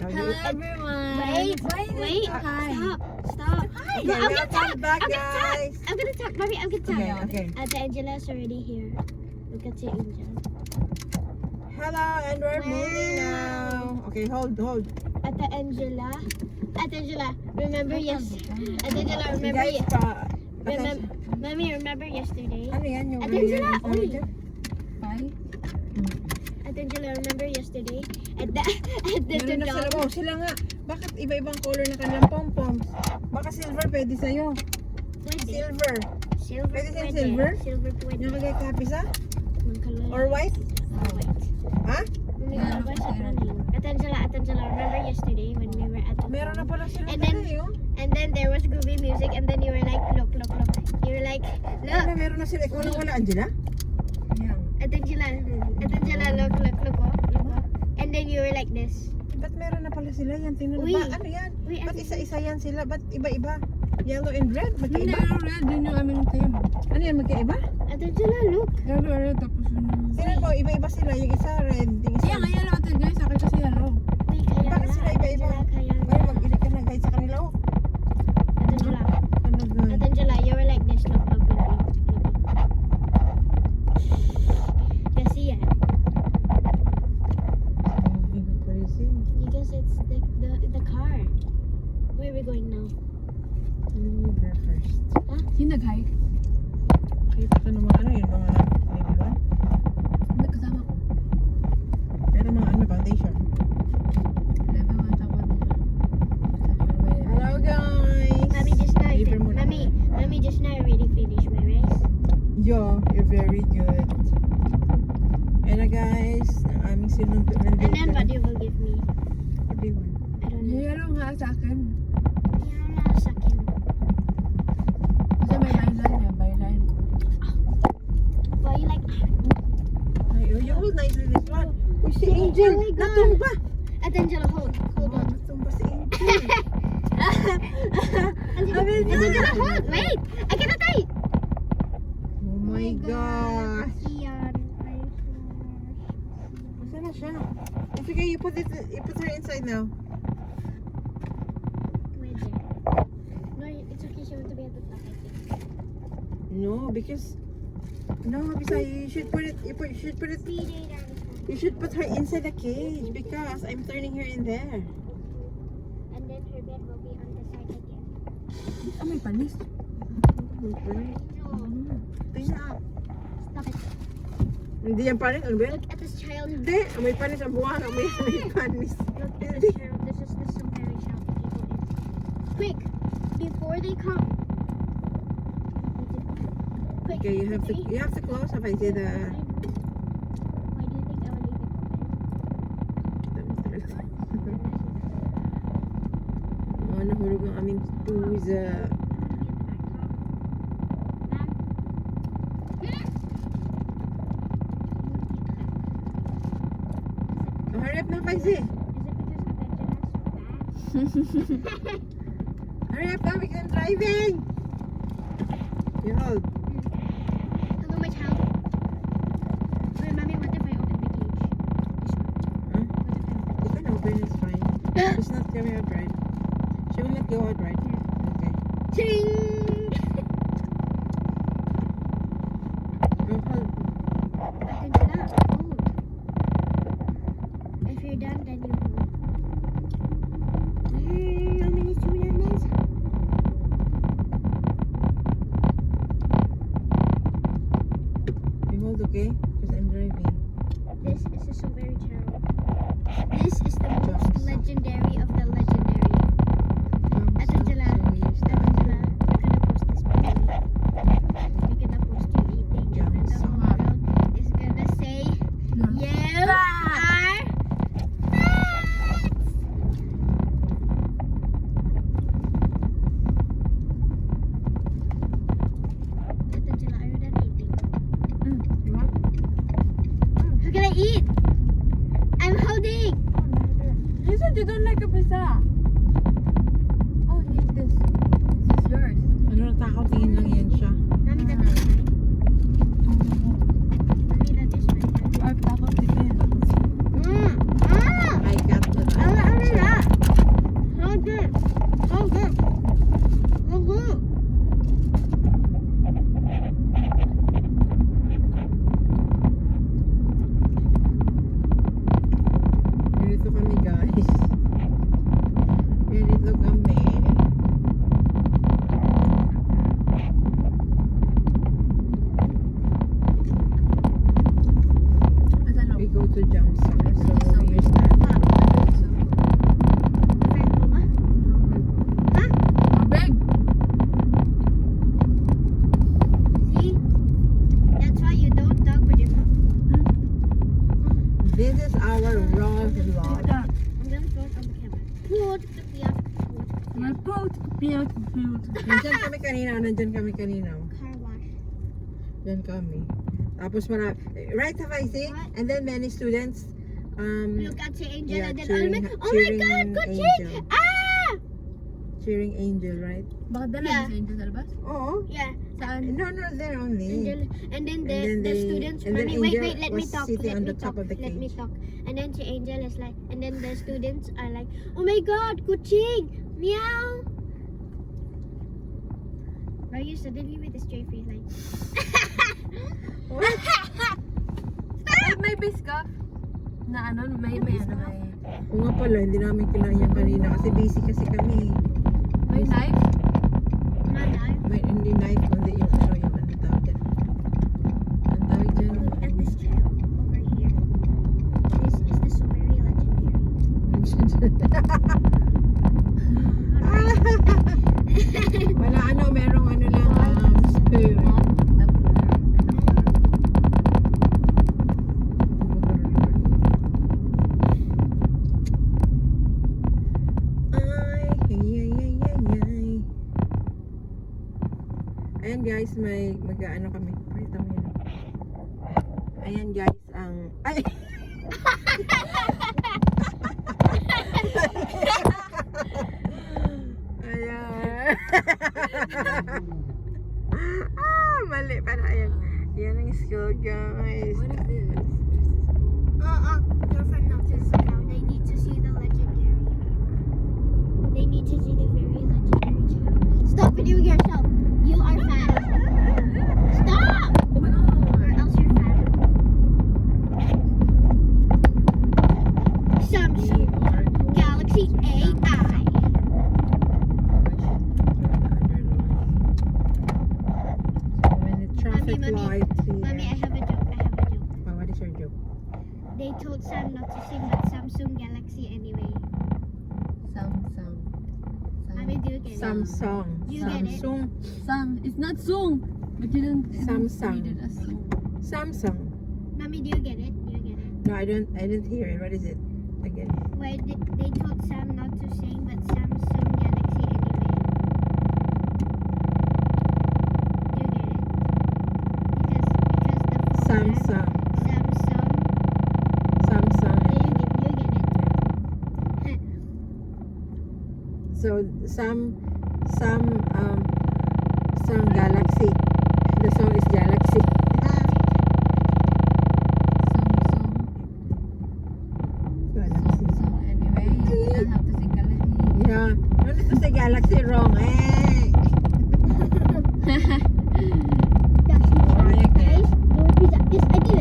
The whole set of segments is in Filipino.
Hello everyone. Wait, wait, Hi. stop, stop. Okay, I'm gonna welcome talk. back, I'm gonna talk. I'm gonna talk, mommy. I'm gonna talk. Okay, uh, okay. Ate Angela's already here. Look at your angel. Hello, and we're moving now. Okay, hold, hold. Ate Angela. Ate Angela, remember yes. Ate Angela, remember guys yes. pa... Remember, mommy, remember yesterday? Ano yan? Yung Ate? Angela, Ano uy. dyan? Ate Angela, remember yesterday? At the, at the, Meron na sila. Wow, sila nga. Bakit iba-ibang color na kanilang pom-poms? Baka silver pwede sa'yo. Pwede. Silver. Silver Pwede pwede. silver? Silver pwede. Nakagay copy sa? Or white? Oh, wait. Ha? Rin. Ate Angela, Ate Angela, remember yesterday when we were at the Meron na pala sila And then- yun. And then there was groovy music and then you were like, look, look, look. You were like, look. Ano, meron na sila. Ikaw lang wala, Angela? Yan. Ate Angela, Ate Angela, look, look, look, oh. Look, oh. You were like this. Ba't meron na pala sila yan? Tingnan mo Uy. ba? Ano yan? Uy, Ba't Ate isa-isa yan sila? Ba't iba-iba? Yellow and red? Hindi, Magkaiba? red din yung aming team. Ano yan? Magkaiba? Ate Angela, look. Yellow, red, tapos yung... Tingnan mo, iba-iba sila. Yung isa red, yung isa... Kaya nga yellow ate guys, akin kasi yellow. Kaya Bakit sila iba-iba? Angela, kaya nga. Ay, mag-ilig ka na guys sa kanila. Oh. Ate Angela, Ano guys? Ate Angela, you were like this, look, look, look, look. look. Kasi yan. Moving crazy. Because it's the, the, the car. Where are we going now? Let me go first. Sino nag-hike? Nakita ko ng mga ano yun, mga neighborhood. Hindi kasama ko. Pero mga ano, foundation. Level 1 tapos din siya. Hello guys! Mommy just now, Libre muna mommy, mommy just now already finished my race. Yo, you're very good. Ayan na guys, ang aming sinundo nandito. And then what you will give me? What do you want? I don't know. Yellow nga sa akin. Yara sa akin. Kasi may byline eh, byline. Why you like Ay, oh, you hold nicely this one. Uy, si Oh Angel! God. Natumba! At Angela, hold. Hold on. Natumba si Angel. Angela, Angela, hold. Wait. I cannot tie. oh my gosh. Yan. Saan na siya? It's okay, you put it, you put her inside now. No, I because no, because you should put it. You, put, you should put it. Speed it out. You should put her inside the cage because I'm turning her in there. And then her bed will be on the side again. Ah, may panis. Tingnan. stop it. Hindi yan panis, ano ba yan? Look at this child. Hindi, may panis ang buwan, may, may panis. Look at this child. This is the some very child. Quick, before they come. Quick. Okay, you have to you have to close up. I see the. Why oh, nahulog ang aming puza. Oh, up na, Paisi. Hurry up because I'm driving. You hold. Hello, my child. Wait, mommy, what if I open the cage? Huh? What if You can open, it's fine. She's not coming out right. She will not go out right. Okay. Ching! said you don't like a bazaar. Oh, hate this. This is yours. Ano, natakatingin lang yan siya. Dami na tayo. Dami na this way. Or tapos dito yan. Mmm! Mmm! I got the... Ano na? How good? How good? go to Johnson. So, so we start. This is our raw vlog. Report built built. Nandiyan kami kanina, nandiyan kami kanina. Car wash. Nandiyan kami. Tapos marami, right have I say? What? And then many students, um, Look at si Angel Yeah, and then cheering- Alma. Oh my God, good Angel. cheering! Ah! cheering Angel, right? Bakit dala Yeah. sa Angel sa labas? Oo. Yeah, Saan? No, no, there only. Angel. And then the, And then the they- students. and then wait, wait, let me talk. Let me talk. Let me talk. And then si Angel is like, and then the students are like, oh my God, kuching! Meow! Why are you suddenly with a straight face like? What? Ay, may base ka? Na ano, may, may ano, may... Oo nga pala, hindi namin yan kanina kasi busy kasi kami. May knife? Not now. May, hindi night, kundi yung ano, yung ano tawag dyan. Ang tawag dyan. Look at this trail over here. This is the strawberry legendary. Wala ano, merong ano lang, um, spoon. Ay, ay, ay, ay, ay, ay. Ayan guys, may mag-ano kami. Pakita mo yun. Ayan guys, ang... Ay! Ayan. ah, mali pala. Ayan. Yan ang school guys. What is this? Samsung. You get it? Samsung. It's not Sung. But you don't you don't Samsung. read it as Sung. Samsung. Mommy, do you get it? Do you get it? No, I don't. I didn't hear it. What is it? Again. Why did they told Sam not to sing but Samsung Galaxy anyway? Do you get it? Because because the phone Samsung. Samsung. Samsung. Do you get you get it? So some some um some galaxy. The song is galaxy. Samsung. Galaxy. Samsung. Anyway, you don't have to sing Galaxy. Yeah. No need to say galaxy wrong. Eh. Try again. No pizza. Yes, I did it.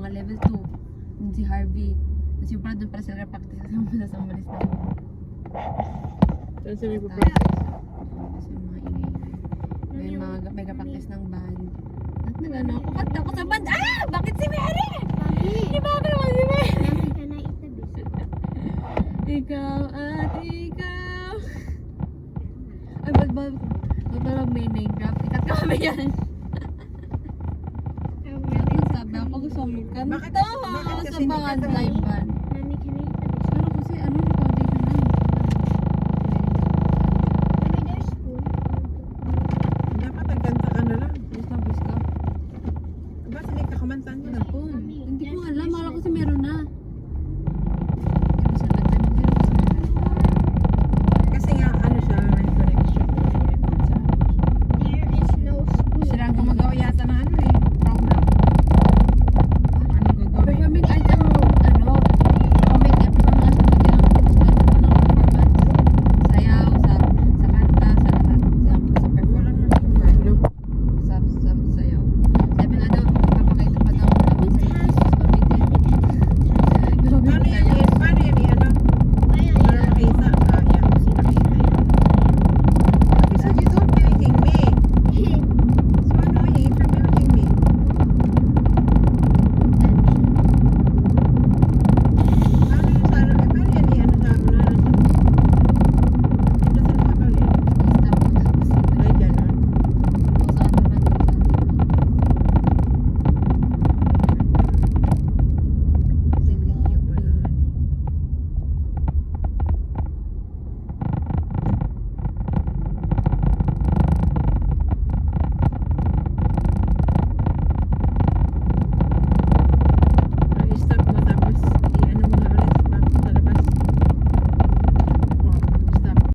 Mga level 2. Yung si Harvey. Tapos yung pala doon para sila practice kasi muna sa umalis na. Saan sila ipapractice? Kasi yung mga ingay-ingay. May mga may practice ng band. At nagano ako, kanta ko sa band. Ah! Bakit si Mary? Di ba ako naman si Mary? Ikaw at ikaw. Ay, ba't ba? Ba't ba may name drop? Ikat kami yan. Kanta Bakit- bakit sa ka- live band.